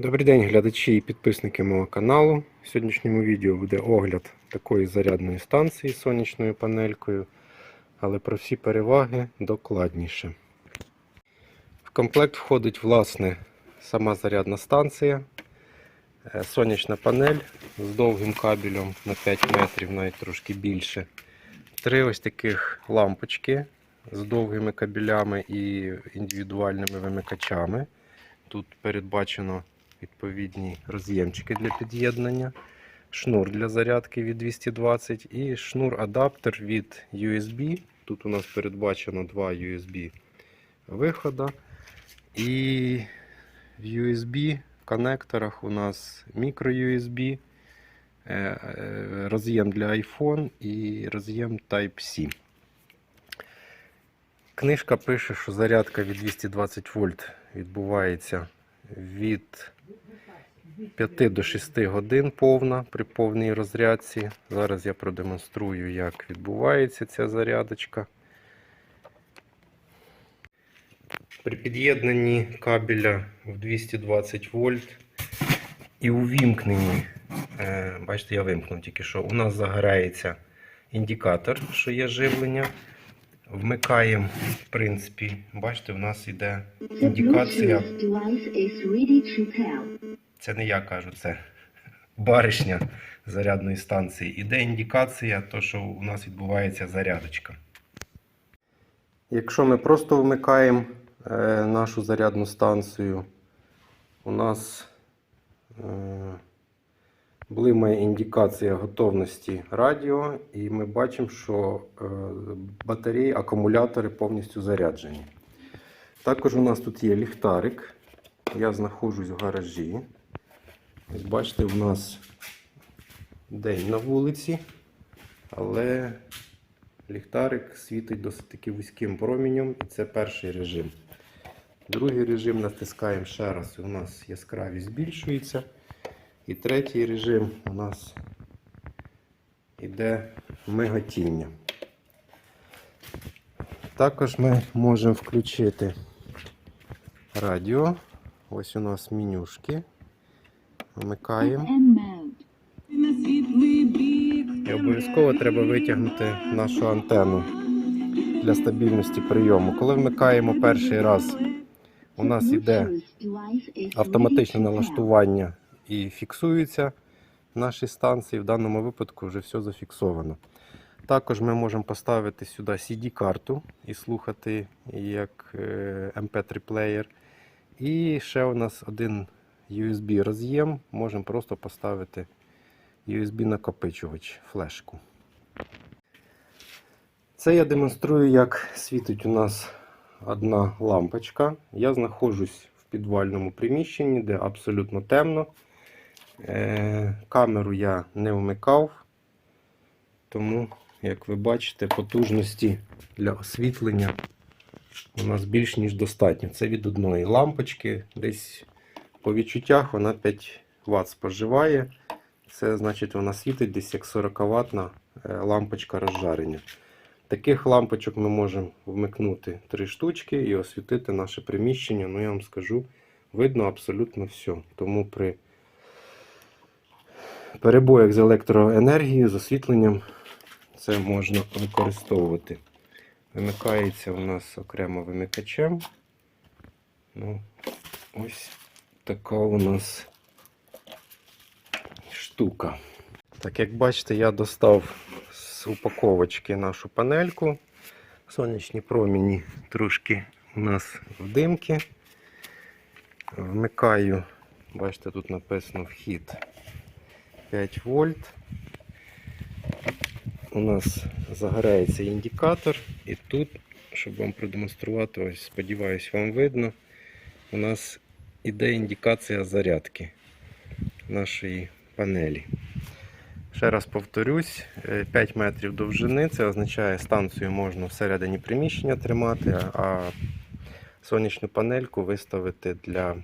Добрий день, глядачі і підписники мого каналу. В сьогоднішньому відео буде огляд такої зарядної станції з сонячною панелькою, але про всі переваги докладніше. В комплект входить власне сама зарядна станція, е, сонячна панель з довгим кабелем на 5 метрів, навіть трошки більше. Три ось таких лампочки з довгими кабелями і індивідуальними вимикачами. Тут передбачено відповідні роз'ємчики для під'єднання, шнур для зарядки від 220 і шнур-адаптер від USB. Тут у нас передбачено два USB виходи. І в USB коннекторах у нас мікро-USB, е, е, роз'єм для iPhone і роз'єм Type-C. Книжка пише, що зарядка від 220 вольт відбувається від 5 до 6 годин повна при повній розрядці. Зараз я продемонструю, як відбувається ця зарядочка. При під'єднанні кабеля в 220 вольт і увімкненні, е, бачите, я вимкнув тільки що, у нас загорається індикатор, що є живлення. Вмикаємо, в принципі, бачите, в нас йде індикація. Це не я кажу, це баришня зарядної станції. Іде індикація, то, що у нас відбувається зарядочка. Якщо ми просто вмикаємо е, нашу зарядну станцію, у нас е, блимає індикація готовності радіо, і ми бачимо, що е, батареї, акумулятори повністю заряджені. Також у нас тут є ліхтарик. Я знаходжусь в гаражі. Ось бачите, у нас день на вулиці, але ліхтарик світить досить таки вузьким промінням, і це перший режим. Другий режим натискаємо ще раз, і у нас яскравість збільшується. І третій режим у нас іде миготіння. Також ми можемо включити радіо. Ось у нас менюшки. Вмикаємо. І обов'язково треба витягнути нашу антенну для стабільності прийому. Коли вмикаємо перший раз, у нас йде автоматичне налаштування і фіксуються наші станції. В даному випадку вже все зафіксовано. Також ми можемо поставити сюди CD-карту і слухати як е, MP3-плеєр. І ще у нас один USB роз'єм. Можемо просто поставити USB-накопичувач, флешку. Це я демонструю, як світить у нас одна лампочка. Я знаходжусь в підвальному приміщенні, де абсолютно темно. Е, камеру я не вмикав, тому, як ви бачите, потужності для освітлення у нас більш ніж достатньо. Це від одної лампочки. Десь по відчуттях вона 5 Вт споживає. Це значить вона світить десь як 40 ватна лампочка розжарення. Таких лампочок ми можемо вмикнути три штучки і освітити наше приміщення. Ну, я вам скажу, видно абсолютно все. Тому при перебоях з електроенергією, з освітленням це можна використовувати. Вимикається у нас окремо вимикачем. Ну, ось така у нас штука. Так, як бачите, я достав з упаковочки нашу панельку. Сонячні проміні трошки у нас в димки. Вмикаю, бачите, тут написано вхід 5 вольт. У нас загорається індикатор, і тут, щоб вам продемонструвати, ось сподіваюсь, вам видно, у нас іде індикація зарядки нашої панелі. Ще раз повторюсь, е, 5 метрів довжини, це означає, станцію можна всередині приміщення тримати, а сонячну панельку виставити для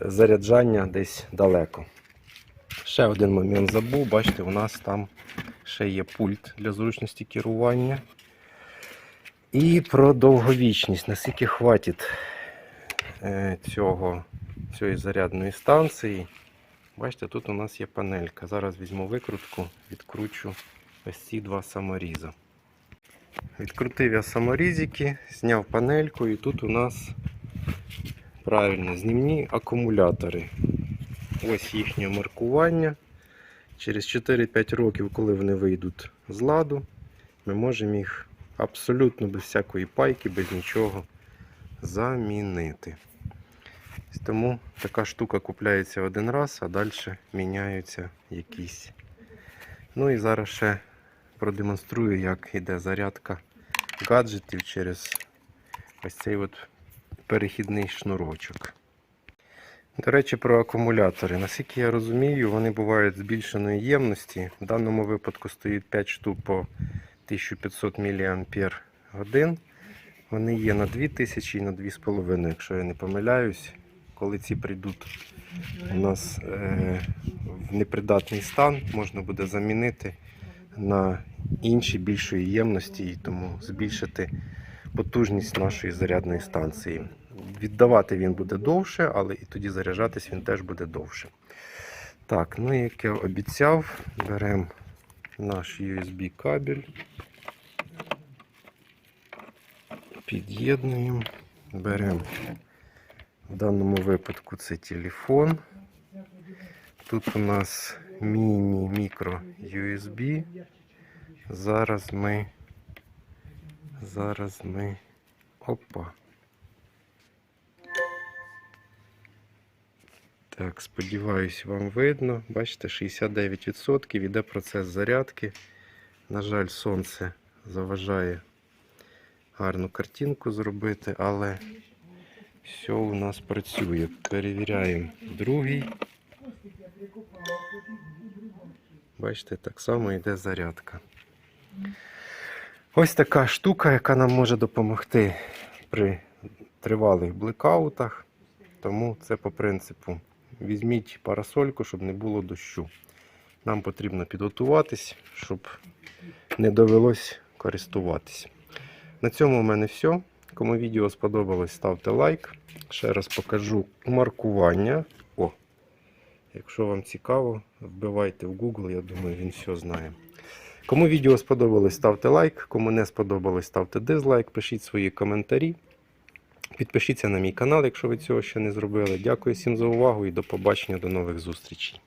заряджання десь далеко. Ще один момент забув, бачите, у нас там ще є пульт для зручності керування. І про довговічність, наскільки хватить е, цього цієї зарядної станції. Бачите, тут у нас є панелька. Зараз візьму викрутку, відкручу ось ці два саморіза. Відкрутив я саморізики, зняв панельку і тут у нас правильно знімні акумулятори. Ось їхнє маркування. Через 4-5 років, коли вони вийдуть з ладу, ми можемо їх абсолютно без всякої пайки, без нічого замінити. Тому така штука купляється один раз, а далі міняються якісь. Ну і зараз ще продемонструю, як йде зарядка гаджетів через ось цей от перехідний шнурочок. До речі, про акумулятори. Наскільки я розумію, вони бувають збільшеної ємності. В даному випадку стоїть 5 штук по 1500 мАч. Вони є на 2000 і на 2,5, якщо я не помиляюсь. Коли ці прийдуть у нас е, в непридатний стан, можна буде замінити на інші більшої ємності і тому збільшити потужність нашої зарядної станції. Віддавати він буде довше, але і тоді заряджатись він теж буде довше. Так, ну як я обіцяв, беремо наш USB кабель, під'єднуємо, беремо в даному випадку це телефон. Тут у нас міні-мікро USB. Зараз ми. Зараз ми. Опа. Так, сподіваюсь, вам видно. Бачите, 69% іде процес зарядки. На жаль, сонце заважає гарну картинку зробити, але все у нас працює. Перевіряємо другий. Бачите, так само йде зарядка. Ось така штука, яка нам може допомогти при тривалих блекаутах. Тому це по принципу. Візьміть парасольку, щоб не було дощу. Нам потрібно підготуватись, щоб не довелось користуватись. На цьому у мене все. Кому відео сподобалось, ставте лайк. Ще раз покажу маркування. О, якщо вам цікаво, вбивайте в Google, я думаю, він все знає. Кому відео сподобалось, ставте лайк. Кому не сподобалось, ставте дизлайк, пишіть свої коментарі. Підпишіться на мій канал, якщо ви цього ще не зробили. Дякую всім за увагу і до побачення, до нових зустрічей.